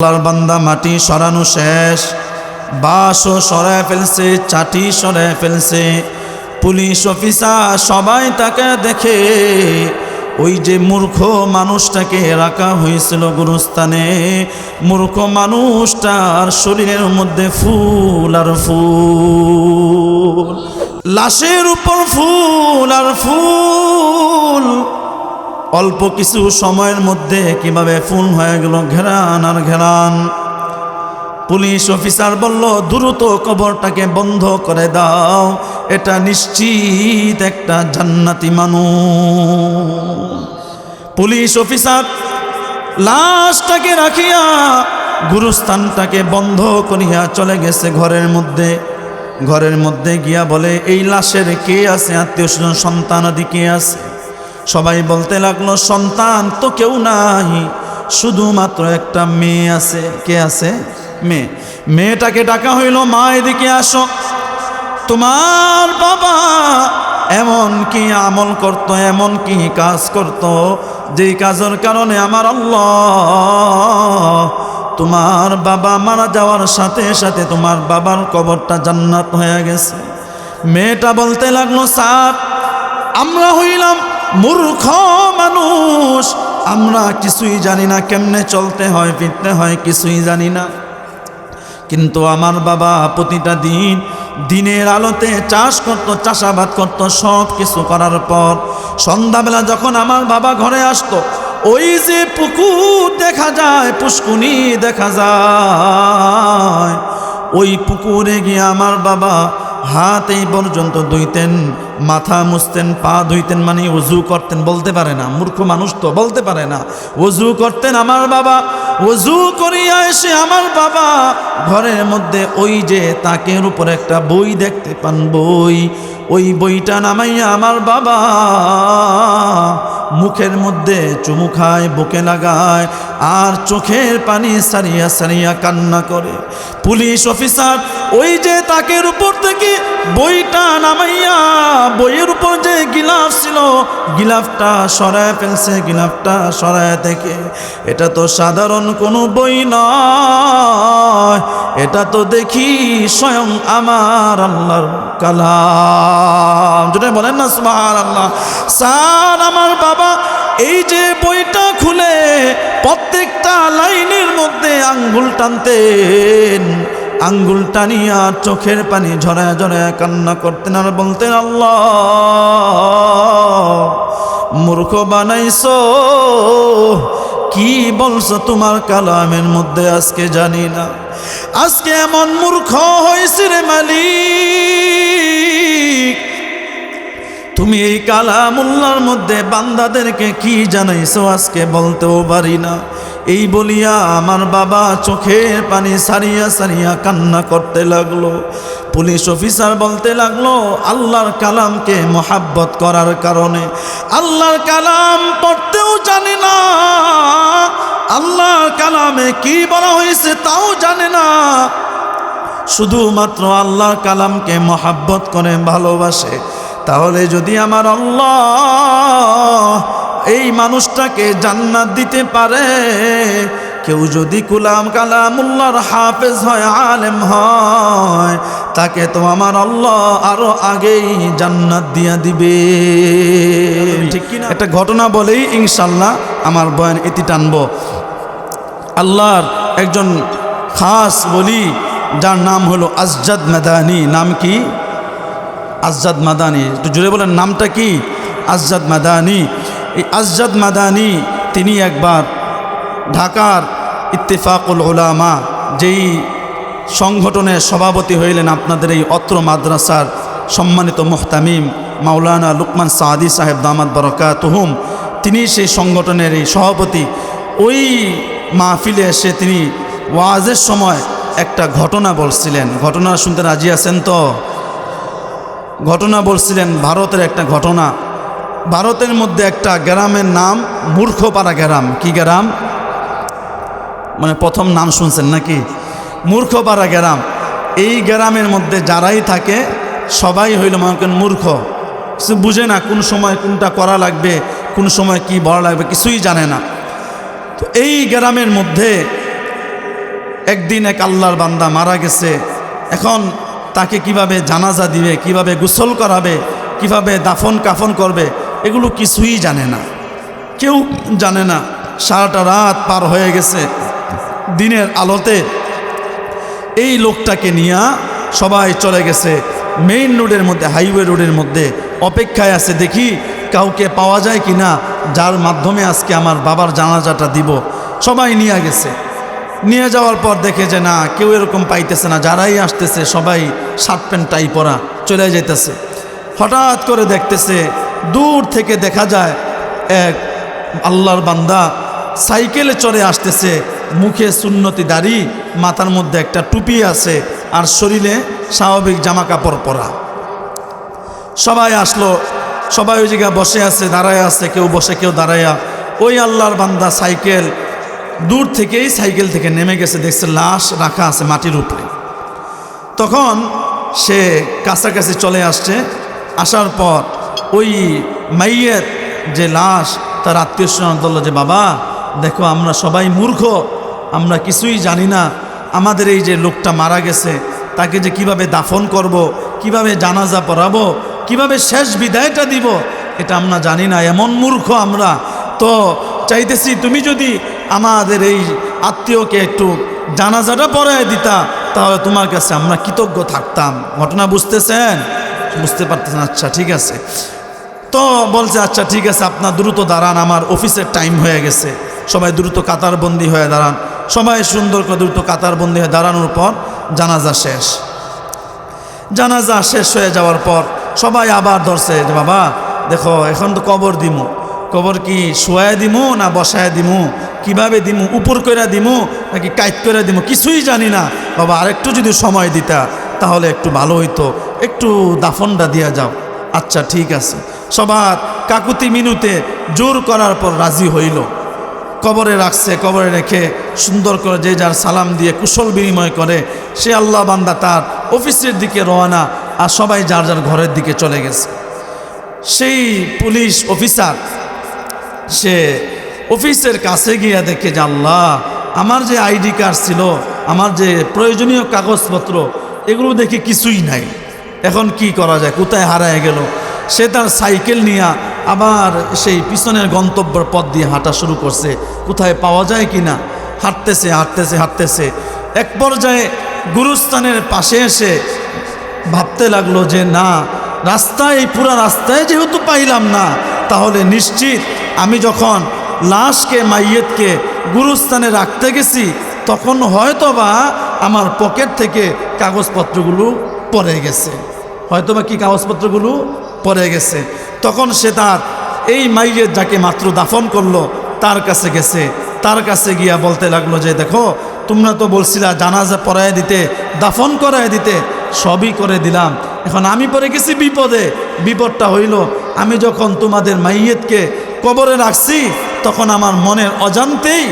আল্লাহর বান্দা মাটি সরানো শেষ। বাঁশও সরায় ফেলছে, চাটি সরায় ফেলছে। পুলিশ অফিসার সবাই তাকে দেখে, ওই যে মূর্খ মানুষটাকে রাখা হয়েছিল গুরুস্থানে। মূর্খ মানুষটার শরীরের মধ্যে ফুল আর ফুল, লাশের উপর ফুল আর ফুল। অল্প কিছু সময়ের মধ্যে কীভাবে ফুল হয়ে গেল ঘেরান আর ঘেরান। পুলিশ অফিসার বলল, দ্রুত কবরটাকে বন্ধ করে দাও, এটা নিশ্চিত একটা জান্নাতি মানুষ। পুলিশ অফিসার লাশটাকে রাখিয়া গুরুস্থানটাকে বন্ধ করিয়া চলে গেছে ঘরের মধ্যে। ঘরের মধ্যে গিয়া বলে, এই লাশের কে আছে? আত্মীয় স্বজন, সন্তান আদি কে আছে? সবাই বলতে লাগল, সন্তান তো কেউ নাই, শুধুমাত্র একটা মেয়ে আছে। কে আছে? মেয়ে। মেয়েটাকে ডাকা হইল, মা, এদিকে আসো। তোমার বাবা এমন কি আমল করত, এমন কি কাজ করত, যেই কাজের কারণে আমার আল্লাহ তোমার বাবা মারা যাওয়ার সাথে সাথে তোমার বাবার কবরটা জান্নাত হয়ে গেছে। মেয়েটা বলতে লাগল, স্যার, আমরা হইলাম মূর্খ মানুষ। আমরা কিছুই জানি না কেমনে চলতে হয়, ফিরতে হয়, কিছুই জানি না। কিন্তু আমার বাবা প্রতিটা দিন দিনের আলোতে চাষ করত, চাষাবাদ করত, সব কিছু করার পর সন্ধ্যাবেলা যখন আমার বাবা ঘরে আসতো, ওই যে পুকুর দেখা যায়, পুষ্কুনি দেখা যায়। ওই পুকুরে গিয়ে আমার বাবা হাত এই পর্যন্ত ধুইতেন। মাথা মুছতেন, পা ধুইতেন মানে অজু করতেন, বলতে পারে না। মূর্খ মানুষ তো বলতে পারে না। অজু করতেন আমার বাবা অজু করিয়া এসে আমার বাবা, ঘরের মধ্যে ওই যে তাকের উপর একটা বই দেখতে পান বই, ওই বইটা নামাইয়া আমার বাবা মুখের মধ্যে চুমু খায়, বুকে লাগায় আর চোখের পানি সারিয়া সারিয়া কান্না করে। পুলিশ অফিসার ওই যে তাকের উপর থেকে বইটা নামাইয়া বইয়ের উপর যে গিলাফ ছিল, গিলাফটা সরায় ফেলছে, গিলাফটা সরায় থেকে এটা তো সাধারণ কোনো বই নয়, এটা তো দেখি স্বয়ং আমার আল্লাহর কালাম। যেটা বলেন না সুমার আল্লাহ স্যার আমার বাবা, এই যে বইটা খুলে প্রত্যেকটা লাইনের মধ্যে আঙ্গুল টানতেন। আঙ্গুল টানিয়া চোখের পানি ঝরায় ঝরায় কান্না করতেন আর বলতেন, আল্লাহ, মূর্খ বানাইছো। কি বলছো তোমার কালামের মধ্যে? আজকে জানি না। আজকে এমন মূর্খ হয়েছে রে মালিক। তুমি এই কালামুল্লার মধ্যে বান্দাদেরকে কি জানাইছো আজকে বলতেও পারি না। এই বলিয়া আমার বাবা চোখের পানি সারিয়া সারিয়া কান্না করতে লাগল। পুলিশ অফিসার বলতে লাগল, আল্লাহর কালামকে মোহাব্বত করার কারণে, আল্লাহর কালাম পড়তেও জানে না। আল্লাহর কালামে কি বলা হয়েছে তাও জানে না। শুধুমাত্র আল্লাহর কালামকে মহাব্বত করে ভালোবাসে। তাহলে যদি আমার আল্লাহ এই মানুষটাকে জান্নাত দিতে পারে কেউ যদি কুলাম কালামুল্লাহর হাফেজ হয় আলেম হয় তাকে তো আমার আল্লাহ আরও আগেই জান্নাত দিয়া দিবে। ঠিক কিনা? একটা ঘটনা বলেই ইনশাল্লাহ আমার বয়ান এটি টানব। আল্লাহর একজন খাস বলি যার নাম হলো আজজাদ মাদানি। নাম কি? আজজাদ মাদানি। একটু জুড়ে বলেন নামটা কি? আজজাদ মাদানি। এই আজজাদ মাদানি তিনি একবার ঢাকার ইত্তেফাকুল ওলামা যেই সংগঠনের সভাপতি হইলেন আপনাদের এই অত্র মাদ্রাসার সম্মানিত মোহতামিম মাওলানা লুকমান সাদি সাহেব দামাদ বরকাতহুম, তিনি সেই সংগঠনের এই সভাপতি। ওই মাহফিলে এসে তিনি ওয়াজের সময় একটা ঘটনা বলছিলেন। ঘটনা শুনতে রাজি আছেন তো? ঘটনা বলছিলেন, ভারতের একটা ঘটনা। ভারতের মধ্যে একটা গ্রামের নাম মূর্খপাড়া গ্রাম। কি গ্রাম? মানে প্রথম নাম শুনছেন নাকি? মূর্খপাড়া গ্রাম। এই গ্রামের মধ্যে যারাই থাকে, সবাই হইল মনে মূর্খ। কিছু বুঝে না কোন সময় কোনটা করা লাগবে, কোন সময় কি বলা লাগবে, কিছুই জানে না। তো এই গ্রামের মধ্যে একদিন এক আল্লাহর বান্দা মারা গেছে। এখন তাকে কীভাবে জানাজা দিবে, কীভাবে গোসল করাবে, কীভাবে দাফন কাফন করবে, এগুলো কিছুই জানে না। কেউ জানে না, সারাটা রাত পার হয়ে গেছে। দিনের আলোতে এই লোকটাকে নিয়ে সবাই চলে গেছে। মেইন রোডের মধ্যে হাইওয়ে রোডের মধ্যে অপেক্ষায় আছে। দেখি কাউকে পাওয়া যায় কি না যার মাধ্যমে আজকে আমার বাবার জানাজাটা দিব। সবাই নিয়ে গেছে। নিয়ে যাওয়ার পর দেখে যে না, কেউ এরকম পাইতেছে না। যারাই আসতেছে, সবাই শার্ট প্যান্ট টাই পরা চলে যাইতেছে। হঠাৎ করে দেখতেছে, দূর থেকে দেখা যায়, এক আল্লাহর বান্দা সাইকেলে চড়ে আসতেছে। মুখে সুন্নতি দাড়ি, মাথার মধ্যে একটা টুপি আছে, আর শরীরে স্বাভাবিক জামা কাপড় পরা। সবাই আসলো, সবাই ওই জায়গায় বসে আছে, দাঁড়ায় আছে, কেউ বসে, কেউ দাঁড়ায়া। ওই আল্লাহর বান্দা সাইকেল, দূর থেকেই সাইকেল থেকে নেমে গেছে, দেখছে লাশ রাখা আছে মাটির উপরে। তখন সে কাছাকাছি চলে আসছে, আসার পর ওই মাইয়ের যে লাশ, তার আত্মীয় স্বজন বলল যে, বাবা, দেখো আমরা সবাই মূর্খ আমরা কিছুই জানি না। আমাদের এই যে লোকটা মারা গেছে, তাকে যে কীভাবে দাফন করব। কীভাবে জানাজা পড়াবো, কীভাবে শেষ বিদায়টা দিব, এটা আমরা জানি না। এমন মূর্খ আমরা। তো চাইতেছি তুমি যদি আমাদের এই আত্মীয়কে একটু জানাজাটা পড়ায় দিতা, তাহলে তোমার কাছে আমরা কৃতজ্ঞ থাকতাম। ঘটনা বুঝতেছেন? বুঝতে পারতেছেন? আচ্ছা ঠিক আছে। তো বলছে আচ্ছা ঠিক আছে, আপনার দ্রুত দাঁড়ান, আমার অফিসের টাইম হয়ে গেছে। সবাই দ্রুত কাতারবন্দি হয়ে দাঁড়ান। সবাই সুন্দর করে দ্রুত কাতারবন্দি হয়ে দাঁড়ানোর পর জানাজা শেষ। জানাজা শেষ হয়ে যাওয়ার পর সবাই আবার ধরছে যে, বাবা, দেখো, এখন তো কবর দিমু। কবর কি শোয়ায় দিমু না বসায় দিমু? কীভাবে দিমু? উপর করে দিমু নাকি কাইত করে দিমু? কিছুই জানি না। বাবা, আরেকটু যদি সময় দিতা, তাহলে একটু ভালো হইতো। একটু দাফনটা দিয়া যাও। আচ্ছা ঠিক আছে। সবার কাকুতি মিনুতে জোর করার পর রাজি হইল। কবরে রাখছে, কবরে রেখে সুন্দর করে যে যার সালাম দিয়ে কুশল বিনিময় করে, সে আল্লাহ বান্দা তার অফিসের দিকে রওনা আর সবাই যার যার ঘরের দিকে চলে গেছে। সেই পুলিশ অফিসার, সে অফিসের কাছে গিয়ে দেখে যে আল্লাহ, আমার যে আইডি কার্ড ছিল, আমার যে প্রয়োজনীয় কাগজপত্র, এগুলো দেখে কিছুই নাই। এখন কি করা যায়? কোথায় হারায় গেল? সে তার সাইকেল নিয়ে আবার সেই পিছনের গন্তব্যের পথ দিয়ে হাঁটা শুরু করছে। কোথায় পাওয়া যায় কি না? হাঁটতেছে হাঁটতেছে হাঁটতেছে। এক পর্যায়ে গুরুস্থানের পাশে এসে ভাবতে লাগল যে, না, রাস্তায় এই পুরা রাস্তায় যেহেতু পাইলাম না, তাহলে নিশ্চিত আমি যখন লাশকে, মাইয়েতকে গুরুস্থানে রাখতে গেছি, তখন হয়তোবা আমার পকেট থেকে কাগজপত্রগুলো পড়ে গেছে। হয়তোবা কি কাগজপত্রগুলো পড়ে গেছে? তখন সে তার এই মাইয়ের যাকে মাত্র দাফন করল, তার কাছে গেছে। তার কাছে গিয়া বলতে লাগল যে, দেখো, তোমরা তো বলছিলা জানাজা পড়ায় দিতে, দাফন করায় দিতে, সবই করে দিলাম। এখন আমি পরে গেছি বিপদে। বিপদটা হইল, আমি যখন তোমাদের মাইয়েতকে কবরে রাখছি, তখন আমার মনের অজান্তেই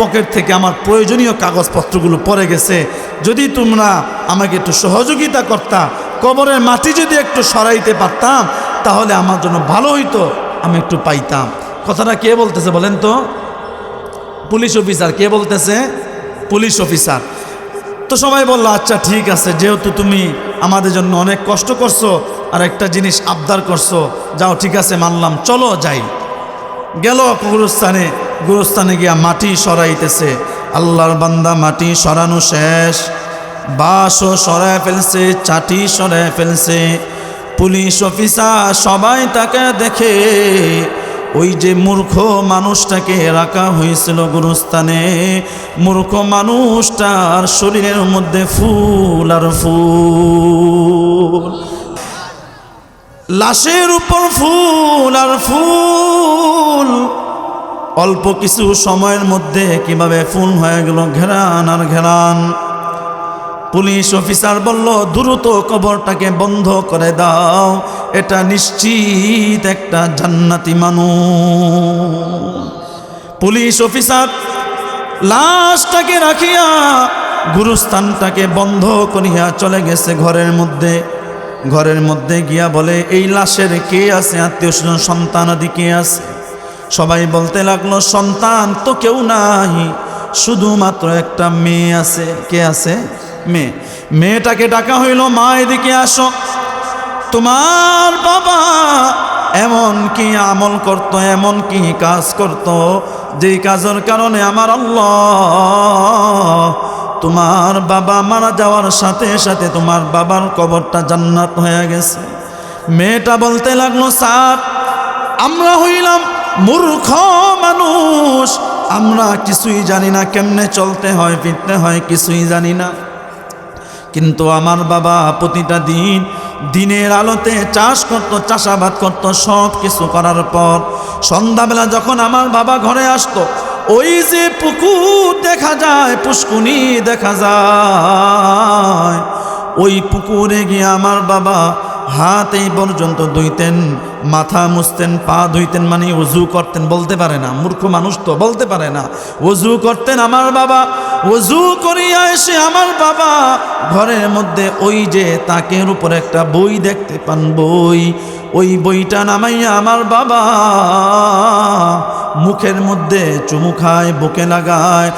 পকেট থেকে আমার প্রয়োজনীয় কাগজপত্রগুলো পড়ে গেছে। যদি তোমরা আমাকে একটু সহযোগিতা করতা, কবরের মাটি যদি একটু সরাইতে পারতাম তাহলে আমার জন্য ভালো হইতো, আমি একটু পাইতাম। কথাটা কে বলতেছে বলেন তো? পুলিশ অফিসার, কে বলতেছে? Police officer. তো সবাই বলল আচ্ছা ঠিক আছে, যেহেতু তুমি আমাদের জন্য অনেক কষ্ট করছ, আর একটা জিনিস আবদার করছ, যাও, ঠিক আছে, মানলাম, চলো যাই। গেল গুরুস্থানে গুরুস্থানে গিয়া মাটি সরাইতেছে। আল্লাহর বান্দা মাটি সরানো শেষ। বাঁশও সরায় ফেলছে, চাটি সরায় ফেলছে। পুলিশ অফিসার সবাই তাকে দেখে ওই যে মূর্খ মানুষটাকে রাখা হয়েছিল গুরুস্থানে। মূর্খ মানুষটার শরীরের মধ্যে ফুল আর ফুল। লাশের উপর ফুল আর ফুল। অল্প কিছু সময়ের মধ্যে কীভাবে ফুল হয়ে গেল ঘেরান আর ঘেরান। পুলিশ অফিসার বলল, দ্রুত কবরটাকে বন্ধ করে দাও। এটা নিশ্চিত একটা জান্নাতি মানুষ। পুলিশ অফিসার লাশটাকে রাখিয়া গুরুস্থানটাকে বন্ধ করিয়া চলে গেছে ঘরের মধ্যে। ঘরের মধ্যে গিয়া বলে, এই লাশের কে আছে? আত্মীয় স্বজন, সন্তান আদি কে আছে? সবাই বলতে লাগল, সন্তান তো কেউ নাই, শুধুমাত্র একটা মেয়ে আছে। কে আছে? মেয়ে। মেয়েটাকে ডাকা হইল, মা, এদিকে আসো। তোমার বাবা এমন কি আমল করত, এমন কি কাজ করত, যেই কাজের কারণে আমার আল্লাহ তোমার বাবা মারা যাওয়ার সাথে সাথে তোমার বাবার কবরটা জান্নাত হয়ে গেছে। মেয়েটা বলতে লাগল, স্যার, আমরা হইলাম মূর্খ মানুষ, আমরা কিছুই জানি না কেমনে চলতে হয়, ফিরতে হয়, কিছুই জানি না। কিন্তু আমার বাবা প্রতিটা দিন দিনের আলোতে চাষ করতো, চাষাবাদ করতো সব কিছু করার পর সন্ধ্যাবেলা যখন আমার বাবা ঘরে আসতো, ওই যে পুকুর দেখা যায়, পুষ্কুনি দেখা যায়, ওই পুকুরে গিয়ে আমার বাবা হাত এই পর্যন্ত ধুইতেন, মাথা মুছতেন, পা ধুইতেন মানে উজু করতেন, বলতে পারে না। মূর্খ মানুষ তো বলতে পারে না। উজু করতেন আমার বাবা, উজু করিয়া এসে আমার বাবা, ঘরের মধ্যে ওই যে তাকের উপর একটা বই দেখতে পান বই, ওই বইটা নামাইয়া আমার বাবা মুখের মধ্যে চুমু খায়, বুকে লাগায়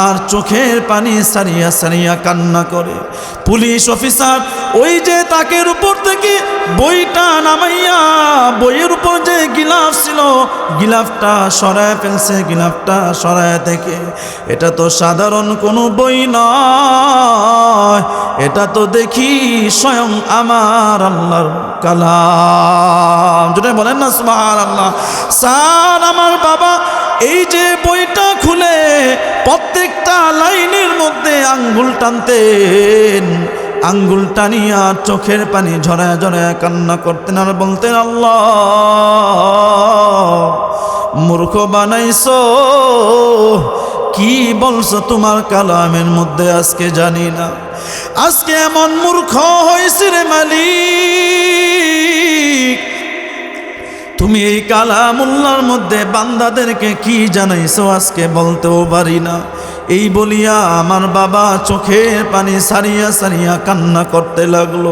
আর চোখের পানি সারিয়া সারিয়া কান্না করে। পুলিশ অফিসার ওই যে তাকের উপর থেকে বইটা নামাইয়া বইয়ের উপর যে গিলাফ ছিল, গিলাফটা সরায় ফেলছে, গিলাফটা সরায় থেকে এটা তো সাধারণ কোনো বই নয়, এটা তো দেখি স্বয়ং আমার আল্লাহর কালাম। যেটা বলেন না সুমার আল্লাহ স্যার, আমার বাবা এই যে বইটা খুলে প্রত্যেকটা লাইনের মধ্যে আঙ্গুল টানতেন। আঙ্গুল টানিয়া চোখের পানি ঝরায় ঝরায় কান্না করতেন আর বলতেন, আল্লাহ, মূর্খ বানাইছো। কি বলছো তোমার কালামের মধ্যে? আজকে জানি না। আজকে এমন মূর্খ হয়েছে রে মালিক। তুমি এই কালামুল্লার মধ্যে বান্দাদেরকে কি জানাইছো আজকে বলতেও পারি না। এই বলিয়া আমার বাবা চোখের পানি সারিয়া সারিয়া কান্না করতে লাগল।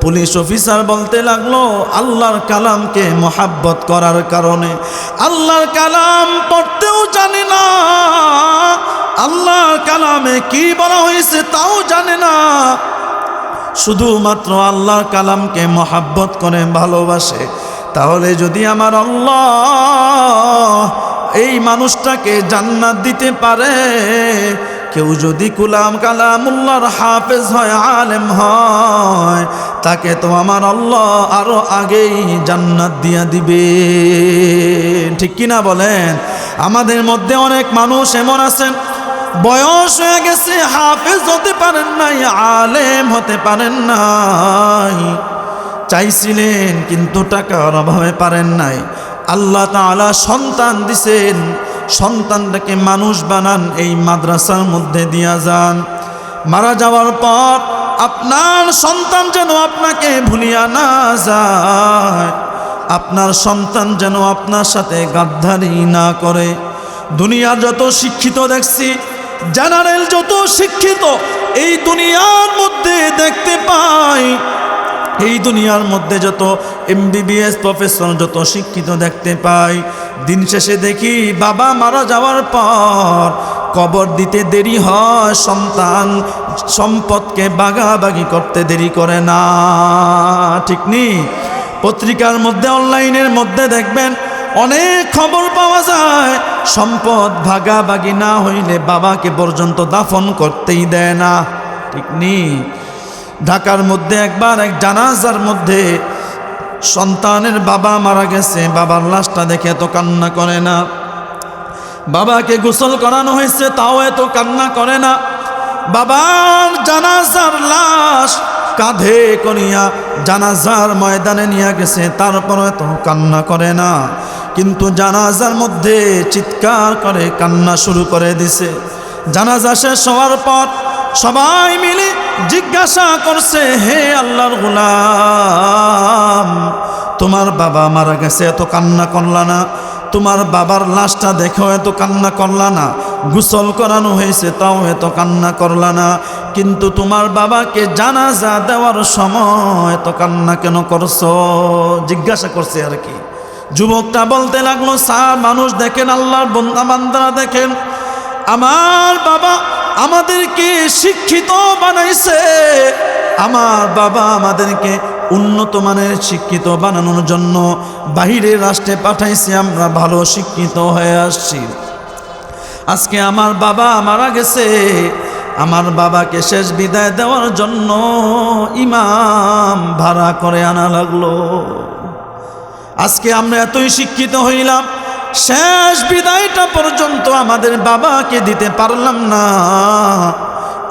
পুলিশ অফিসার বলতে লাগল, আল্লাহর কালামকে মোহাব্বত করার কারণে। আল্লাহর কালাম পড়তেও জানে না। আল্লাহর কালামে কি বলা হয়েছে তাও জানে না। শুধুমাত্র আল্লাহর কালামকে মোহাব্বত করে ভালোবাসে। তাহলে যদি আমার আল্লাহ এই মানুষটাকে জান্নাত দিতে পারে, কেউ যদি কুলাম কালামুল্লাহর হাফেজ হয়, আলেম হয়, তাকে তো আমার আল্লাহ আরও আগেই জান্নাত দিয়া দিবে। ঠিক কিনা বলেন? আমাদের মধ্যে অনেক মানুষ এমন আছেন, বয়স হয়ে গেছে, হাফেজ হতে পারেন নাই, আলেম হতে পারেন নাই। চাইছিলেন, কিন্তু টাকার অভাবে পারেন নাই। আল্লাহ তাআলা সন্তান দিছেন। সন্তানটাকে মানুষ বানান, এই মাদ্রাসার মধ্যে দিয়া যান। মারা যাওয়ার পর আপনার সন্তান যেন আপনাকে ভুলিয়া না যায়। আপনার সন্তান যেন আপনার সাথে গাদ্ধারি না করে। দুনিয়ার যত শিক্ষিত দেখছি, জেনারেল যত শিক্ষিত, এই দুনিয়ার মধ্যে দেখতে পাই এই দুনিয়ার মধ্যে যত এমবিবিএস প্রফেসর যত শিক্ষিত দেখতে পাই, দিন শেষে দেখি বাবা মারা যাওয়ার পর কবর দিতে দেরি হয়, সন্তান সম্পদকে বাগাবাগি করতে দেরি করে না, ঠিক নি? পত্রিকার মধ্যে, অনলাইনের মধ্যে দেখবেন অনেক খবর পাওয়া যায়, সম্পদ ভাগাভাগি না হইলে বাবাকে পর্যন্ত দাফন করতেই দেয় না, ঠিক নি? ঢাকার মধ্যে একবার এক জানাজার মধ্যে সন্তানের বাবা মারা গেছে। বাবার লাশটা দেখে এত কান্না করে না। বাবাকে গোসল করানো হয়েছে, তাও এত কান্না করে না। বাবার জানাজার লাশ কাঁধে করিয়া জানাজার ময়দানে নিয়ে গেছে তারপর এত কান্না করে না। কিন্তু জানাজার মধ্যে চিৎকার করে, কান্না শুরু করে দিছে। জানাজা শেষ হওয়ার পর সবাই মিলে জিজ্ঞাসা করছে, হে আল্লাহর গোলাম, তোমার বাবা মারা গেছে, এত কান্না করলা না? তোমার বাবার লাশটা দেখো, এত কান্না করলা না? গোসল করানো হয়েছে, তাও এত কান্না করলা না? কিন্তু তোমার বাবাকে জানাজা দেওয়ার সময় এত কান্না কেন করছ? জিজ্ঞাসা করছে আর কি। যুবকটা বলতে লাগল, স্যার, মানুষ দেখেন, আল্লাহর বন্দা বান্দারা দেখেন। আমার বাবা আমাদেরকে শিক্ষিত বানাইছে। আমার বাবা আমাদেরকে উন্নত মানের শিক্ষিত বানানোর জন্য বাহিরের রাষ্ট্রে পাঠাইছে, আমরা ভালো শিক্ষিত হয়ে আসছি। আজকে আমার বাবা মারা গেছে। আমার বাবাকে শেষ বিদায় দেওয়ার জন্য ইমাম ভাড়া করে আনা লাগল। আজকে আমরা এতই শিক্ষিত হইলাম শেষ বিদায়টা পর্যন্ত আমাদের বাবাকে দিতে পারলাম না।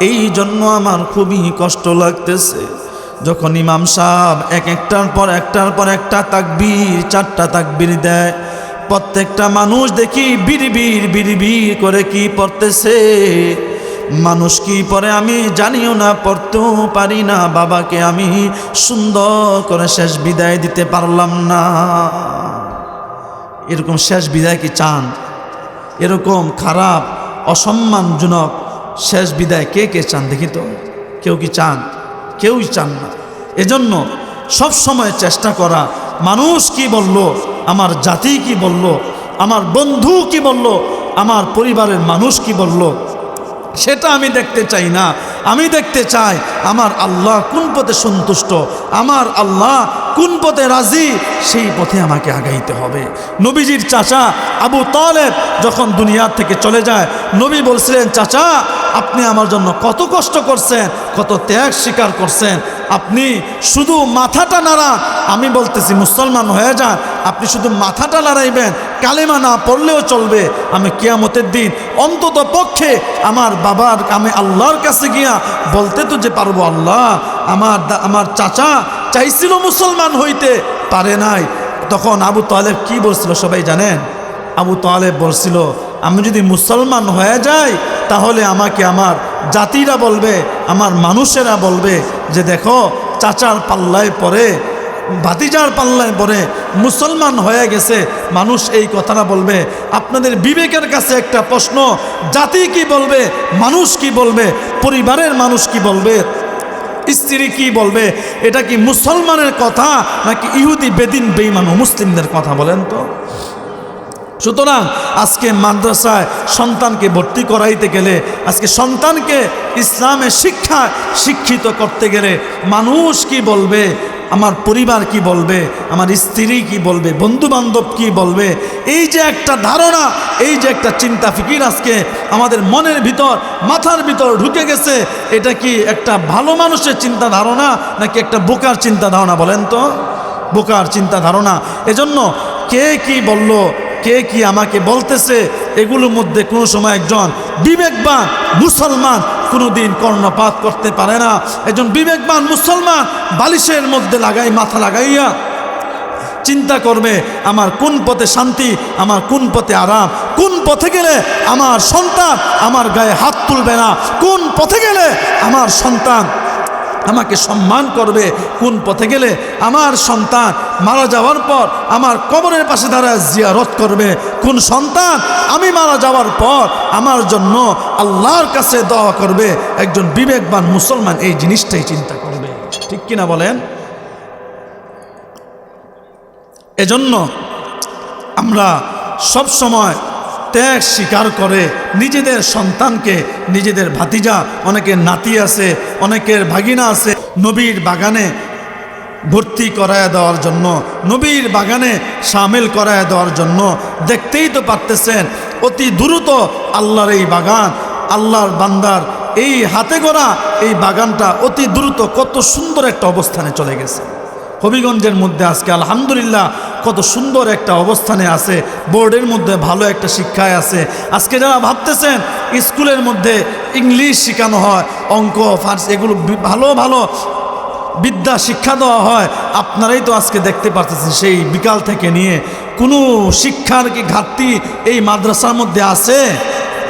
এই জন্য আমার খুবই কষ্ট লাগতেছে। যখন ইমাম সাহেব এক একটার পর একটার পর একটা তাকবীর, চারটা তাকবীর দেয়, প্রত্যেকটা মানুষ দেখি বিড়বির বিড়বির করে কি পড়তেছে? মানুষ কি পরে আমি জানিও না, পড়তেও পারি না। বাবাকে আমি সুন্দর করে শেষ বিদায় দিতে পারলাম না। এরকম শেষ বিদায় কি চান? এরকম খারাপ, অসম্মানজনক শেষ বিদায় কে কে চান? দেখি তো, কেউ কি চান? কেউই চান না। এজন্য সব সময় চেষ্টা করা, মানুষ কি বলল, আমার জাতি কি বলল, আমার বন্ধু কি বলল, আমার পরিবারের মানুষ কি বলল, সেটা আমি দেখতে চাই না। আমি দেখতে চাই, আমার আল্লাহ কোন পথে সন্তুষ্ট? আমার আল্লাহ পথে রাজি, সেই পথে আমাকে আগাইতে হবে। নবীজির চাচা আবু তালেব যখন দুনিয়ার থেকে চলে যায়, নবী বলছিলেন, চাচা, আপনি আমার জন্য কত কষ্ট করছেন, কত ত্যাগ স্বীকার করছেন। আপনি শুধু মাথাটা নাড়ান। আমি বলতেছি, মুসলমান হয়ে যান, আপনি শুধু মাথাটা নাড়াইবেন, কালেমা না পড়লেও চলবে। আমি কিয়ামতের দিন অন্তত পক্ষে আমার বাবার, আমি আল্লাহর কাছে গিয়া বলতে তো যে পারব আল্লাহ, আমার আমার চাচা চাইছিল মুসলমান হইতে, পারে নাই। তখন আবু তালেব কি বলছিল সবাই জানেন? আবু তালেব বলছিল, আমি যদি মুসলমান হয়ে যাই, তাহলে আমাকে আমার জাতিরা বলবে, আমার মানুষেরা বলবে যে দেখো, চাচার পাল্লায় পরে ভাতিজার পাল্লায় পরে মুসলমান হয়ে গেছে। মানুষ এই কথাটা বলবে। আপনাদের বিবেকের কাছে একটা প্রশ্ন, জাতি কি বলবে, মানুষ কি বলবে, পরিবারের মানুষ কি বলবে? স্ত্রী কি বলবে? এটা কি মুসলমানের কথা নাকি ইহুদি বেদিন বেইমান মুসলিমদের কথা বলেন তো? সুতরাং আজকে মাদ্রাসায় সন্তানকে ভর্তি করাইতে গেলে, আজকে সন্তানকে ইসলামের শিক্ষা শিক্ষিত করতে গেলে মানুষ কি বলবে? আমার পরিবার কি বলবে? আমার স্ত্রী কি বলবে? বন্ধু বান্ধব কি বলবে? এই যে একটা ধারণা, এই যে একটা চিন্তা ফিকির আজকে আমাদের মনের ভিতর, মাথার ভিতর ঢুকে গেছে, এটা কি একটা ভালো মানুষের চিন্তা ধারণা নাকি একটা বোকার চিন্তা ধারণা বলেন তো? বোকার চিন্তা ধারণা। এজন্য কে কি বলল? কে কি আমাকে বলতেছে, এগুলোর মধ্যে কোনো সময় একজন বিবেকবান মুসলমান কোনোদিন কর্ণপাত করতে পারে না। একজন বিবেকবান মুসলমান বালিশের মধ্যে লাগাই, মাথা লাগাইয়া চিন্তা করবে, আমার কোন পথে শান্তি, আমার কোন পথে আরাম, কোন পথে গেলে আমার সন্তান আমার গায়ে হাত তুলবে না, কোন পথে গেলে আমার সন্তান আমাকে সম্মান করবে কোন পথে গেলে আমার সন্তান মারা যাওয়ার পর আমার কবরের পাশে দাঁড়ায় জিয়ারত করবে। কোন সন্তান আমি মারা যাওয়ার পর আমার জন্য আল্লাহর কাছে দোয়া করবে। একজন বিবেকবান মুসলমান এই জিনিসটাই চিন্তা করবে। ঠিক কিনা বলেন? এজন্য আমরা সব সময় ত্যাগ স্বীকার করে নিজেদের সন্তানকে, নিজেদের ভাতিজা অনেকের নাতি আছে, অনেকের ভাগিনা আছে, নবীর বাগানে ভর্তি করায় দেওয়ার জন্য, নবীর বাগানে সামিল করায় দেওয়ার জন্য দেখতেই তো পারতেছেন, অতি দ্রুত আল্লাহর এই বাগান, আল্লাহর বান্দার এই হাতে গড়া এই বাগানটা অতি দ্রুত কত সুন্দর একটা অবস্থানে চলে গেছে। হবিগঞ্জের মধ্যে আজকে আলহামদুলিল্লাহ কত সুন্দর একটা অবস্থানে আছে, বোর্ডের মধ্যে ভালো একটা শিক্ষায় আছে। আজকে যারা ভাবতেছেন, স্কুলের মধ্যে ইংলিশ শেখানো হয়, অঙ্ক, ফার্স এগুলো ভালো ভালো বিদ্যা শিক্ষা দেওয়া হয়, আপনারাই তো আজকে দেখতে পারতেছেন সেই বিকাল থেকে নিয়ে। কোনো শিক্ষার কি ঘাটতি এই মাদ্রাসার মধ্যে আছে?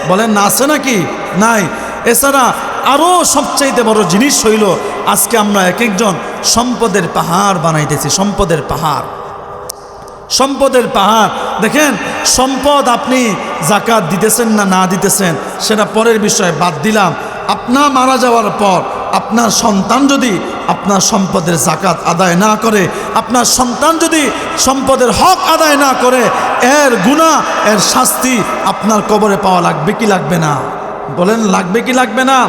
বলেন, না আছে নাকি? নাই। এছাড়া আরও সবচাইতে বড় জিনিস হইল, আজকে আমরা এক একজন সম্পদের পাহাড় বানাইতেছি, সম্পদের পাহাড়। সম্পদের পাহাড়। দেখেন, সম্পদ আপনি জাকাত দিতেছেন না না দিতেছেন, সেটা পরের বিষয়, বাদ দিলাম। আপনার মারা যাওয়ার পর, আপনার সন্তান যদি আপনার সম্পদের জাকাত আদায় না করে, আপনার সন্তান যদি সম্পদের হক আদায় না করে, এর গুণা এর শাস্তি আপনার কবরে পাওয়া লাগবে কি লাগবে না? বলেন, লাগবে কি লাগবে না?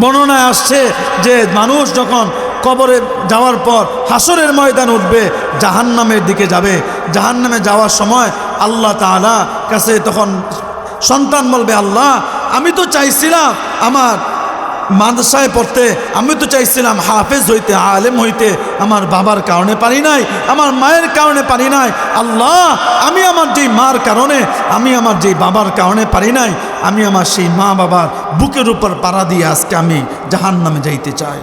বর্ণনায় আসছে যে মানুষ যখন কবরে যাওয়ার পর হাসরের ময়দান উঠবে, জাহান্নামের দিকে যাবে। জাহান্নামে যাওয়ার সময় আল্লাহ তাআলা কাছে তখন সন্তান বলবে, আল্লাহ, আমি তো চাইছিলাম আমার মাদ্রাসায় পড়তে, আমি তো চাইছিলাম হাফেজ হইতে, আলেম হইতে, আমার বাবার কারণে পারি নাই, আমার মায়ের কারণে পারি নাই। আল্লাহ, আমি আমার যেই মার কারণে, আমি আমার যেই বাবার কারণে পারি নাই, আমি আমার সেই মা বাবার বুকের উপর পাড়া দিয়ে আজকে আমি জাহান নামে যাইতে চাই।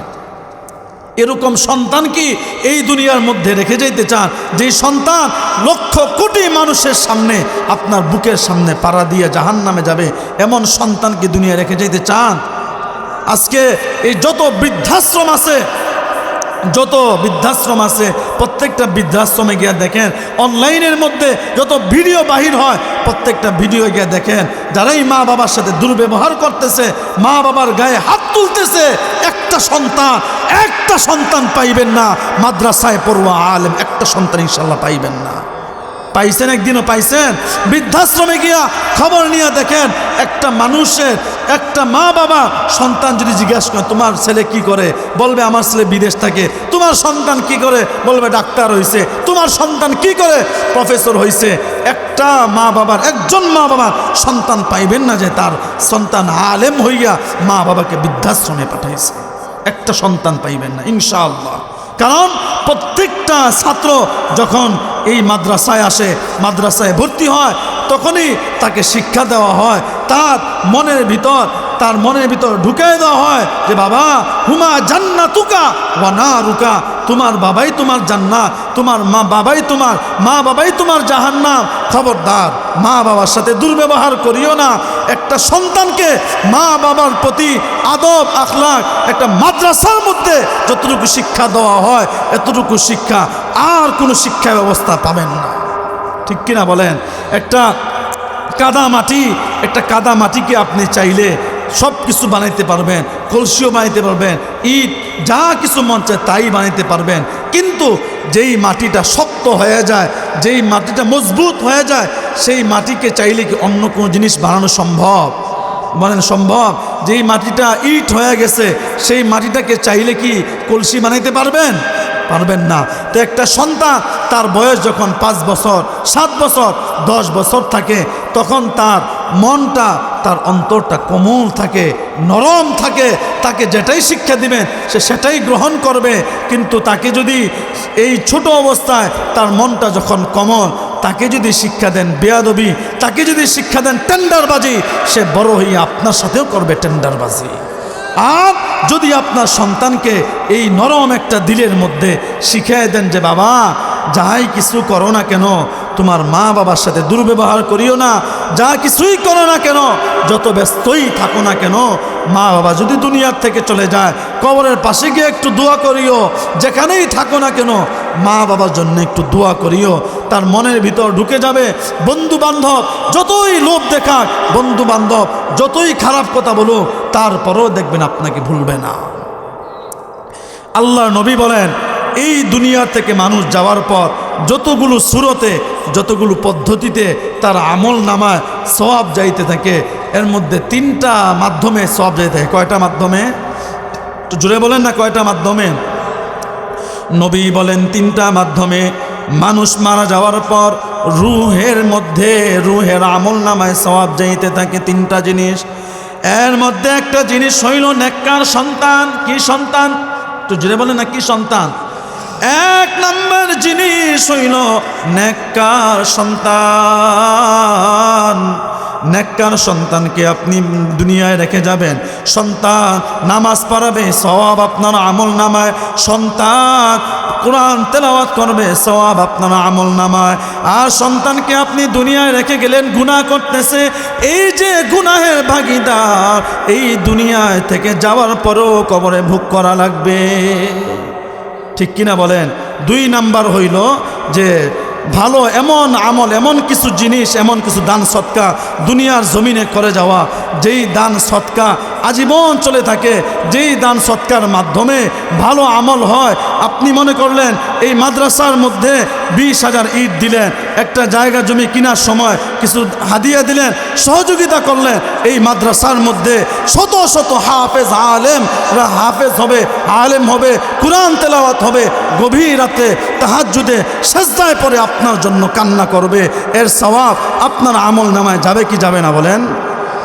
এরকম সন্তান কি এই দুনিয়ার মধ্যে রেখে যাইতে চান? যেই সন্তান লক্ষ কোটি মানুষের সামনে আপনার বুকের সামনে পাড়া দিয়ে জাহান নামে যাবে, এমন সন্তান কি দুনিয়া রেখে যেতে চান? আজকে এই যত বৃদ্ধাশ্রম আছে, যত বৃদ্ধাশ্রম আছে, প্রত্যেকটা বৃদ্ধাশ্রমে গিয়ে দেখেন, অনলাইনের মধ্যে যত ভিডিও বাহির হয়, প্রত্যেকটা ভিডিও গিয়ে দেখেন, যারাই মা বাবার সাথে দুর্ব্যবহার করতেছে মা বাবার গায়ে হাত তুলতেছে একটা সন্তান একটা সন্তান পাইবেন না। মাদ্রাসায় পড়ুয়া আলেম, একটা সন্তান ইনশাল্লাহ পাইবেন না। পাইছেন একদিনও পাইছেন? বৃদ্ধাশ্রমে গিয়া খবর নিয়ে দেখেন, একটা মানুষের, একটা মা বাবা সন্তান যদি জিজ্ঞাসা করে, তোমার ছেলে কি করে? বলবে, আমার ছেলে বিদেশ থাকে। তোমার সন্তান কি করে? বলবে, ডাক্তার হয়েছে তোমার সন্তান কি করে? প্রফেসর হয়েছে একটা মা বাবার, একজন মা বাবার সন্তান পাইবেন না যে তার সন্তান আলেম হইয়া মা বাবাকে বৃদ্ধাশ্রমে পাঠাইছে। একটা সন্তান পাইবেন না, ইনশাআল্লাহ। কারণ প্রত্যেকটা ছাত্র যখন এই মাদ্রাসায় আসে, মাদ্রাসায় ভর্তি হয়, তখনই তাকে শিক্ষা দেওয়া হয়, তার মনের ভিতর তার মনের ভিতর ঢুকিয়ে দেওয়া হয় যে, বাবা, হুমা জান্না তুকা ওয়া না রুকা তোমার বাবাই তোমার জান্নাত, তোমার মা বাবাই তোমার, মা বাবাই তোমার জাহান্নাম। খবরদার, মা বাবার সাথে দুর্ব্যবহার করিও না। একটা সন্তানকে মা বাবার প্রতি আদব, আখলাক, একটা মাদ্রাসার মধ্যে যতটুকু শিক্ষা দেওয়া হয়, এতটুকু শিক্ষা আর কোনো শিক্ষা ব্যবস্থা পাবেন না। ঠিক কিনা বলেন? একটা কাদা মাটি, একটা কাদা মাটিকে আপনি চাইলে সব কিছু বানাইতে পারবেন, কলসিও বানাইতে পারবেন, ইট, যা কিছু মন চায় তাই বানাইতে পারবেন। কিন্তু যেই মাটিটা শক্ত হয়ে যায়, যেই মাটিটা মজবুত হয়ে যায়, সেই মাটিকে চাইলে কি অন্য কোনো জিনিস বানানো সম্ভব? বলেন সম্ভব? যেই মাটিটা ইট হয়ে গেছে, সেই মাটিটাকে চাইলে কি কলসি বানাইতে পারবেন? পারবেন না। তো একটা সন্তান, তার বয়স যখন পাঁচ বছর, সাত বছর, দশ বছর থাকে, তখন তার মনটা তার অন্তরটা কোমল থাকে, নরম থাকে, তাকে যেটাই শিক্ষা দিবেন সে সেটাই গ্রহণ করবে। কিন্তু তাকে যদি এই ছোট অবস্থায় তার মনটা যখন কমল, তাকে যদি শিক্ষা দেন বেয়াদবি, তাকে যদি শিক্ষা দেন টেন্ডারবাজি, সে বড় হয়ে আপনার সাথেও করবে টেন্ডারবাজি। আর যদি আপনার সন্তানকে এই নরম একটা দিলের মধ্যে শিখিয়ে দেন যে, বাবা, যাই কিছু করো না কেন তোমার মা বাবার সাথে দুর্ব্যবহার করিও না, যা কিছুই করো না কেন, যত ব্যস্তই থাকো না কেন, মা বাবা যদি দুনিয়ার থেকে চলে যায়, কবরের পাশে গিয়ে একটু দোয়া করিও, যেখানেই থাকো না কেন, মা বাবার জন্য একটু দোয়া করিও, তার মনের ভিতর ঢুকে যাবে বন্ধু বান্ধব যতই লোভ দেখাক বন্ধু বান্ধব যতই খারাপ কথা বলুক, তারপরেও দেখবেন আপনাকে ভুলবে না। আল্লাহ নবী বলেন, এই দুনিয়া থেকে মানুষ যাওয়ার পর যতগুলো সুরতে, যতগুলো পদ্ধতিতে তার আমল নামায় সব যাইতে থাকে, এর মধ্যে তিনটা মাধ্যমে সব যাইতে থাকে। কয়টা মাধ্যমে? জুড়ে বলেন না, কয়টা মাধ্যমে? নবী বলেন, তিনটা মাধ্যমে। মানুষ মারা যাওয়ার পর রুহের মধ্যে, রুহের আমল নামায় সবাব যাইতে থাকে তিনটা জিনিস। এর মধ্যে একটা জিনিস হইল নেককার সন্তান। কি সন্তান? একটু জুড়ে বলেন না, কি সন্তান? এক নম্বর জিনিস হইল নেককার সন্তান। নেককার সন্তানকে আপনি দুনিয়ায় রেখে যাবেন। সন্তান নামাজ পড়াবে, সওয়াব আপনার আমল নামায় সন্তান কোরআন তেলাওয়াত করবে, সওয়াব আপনার আমল নামায় আর সন্তানকে আপনি দুনিয়ায় রেখে গেলেন, গুনাহ করতেছে। এই যে গুনাহের ভাগিদার, এই দুনিয়ায় থেকে যাওয়ার পরেও কবরে ভোগ করা লাগবে। ঠিক কিনা বলেন? দুই নাম্বার হইল যে ভালো এমন আমল, এমন কিছু জিনিস, এমন কিছু দান সৎকা দুনিয়ার জমিনে করে যাওয়া, যেই দান সৎকা আজীবন চলে থাকে। যেই দান সৎকার মাধ্যমে ভালো আমল হয়, আপনি মনে করলেন এই মাদ্রাসার মধ্যে বিশ হাজার ইট দিলেন, একটা জায়গা জমি কেনার সময় কিছু হাদিয়া দিলেন, সহযোগিতা করলেন, এই মাদ্রাসার মধ্যে শত শত হাফেজ আলেম হাফেজ হবে, আলেম হবে, কোরআন তেলাওয়াত হবে, গভীর রাতে তাহাজুদে সেজদায় পরে আপনার জন্য কান্না করবে। এর সওয়াব আপনার আমল নামায় যাবে কি যাবে না বলেন?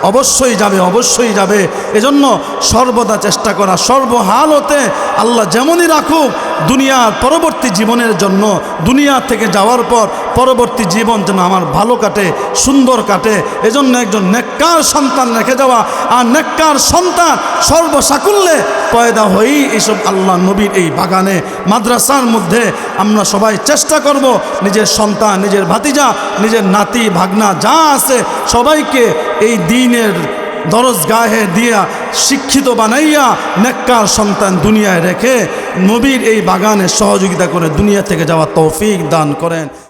অবশ্যই যাবে অবশ্যই যাবে। এজন্য সর্বদা চেষ্টা করা, সর্বহালতে আল্লাহ যেমনই রাখুক, দুনিয়ার পরবর্তী জীবনের জন্য, দুনিয়া থেকে যাওয়ার পর পরবর্তী জীবন যেন আমার ভালো কাটে, সুন্দর কাটে, এজন্য একজন নেককার সন্তান রেখে যাওয়া। আর নেককার সন্তান সর্বসাকুল্যে পয়দা হয়েই এইসব আল্লাহ নবীর এই বাগানে, মাদ্রাসার মধ্যে আমরা সবাই চেষ্টা করব নিজের সন্তান, নিজের ভাতিজা, নিজের নাতি, ভাগনা, যা আছে সবাইকে এই দিনের দরজ গায়ে দিয়া শিক্ষিত বানাইয়া নেককার সন্তান দুনিয়ায় রেখে নবীর এই বাগানে সহযোগিতা করে দুনিয়া থেকে যাওয়া তৌফিক দান করেন।